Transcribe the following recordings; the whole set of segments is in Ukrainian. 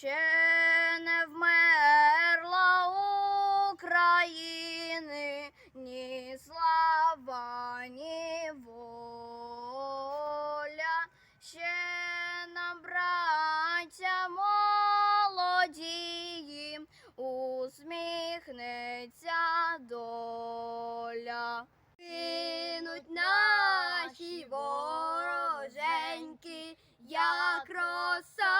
ще не вмерла України, ні слава, ні воля, ще нам, браття молоді, усміхнеться доля. Кинуть наші вороженьки, як роса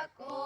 Jacob.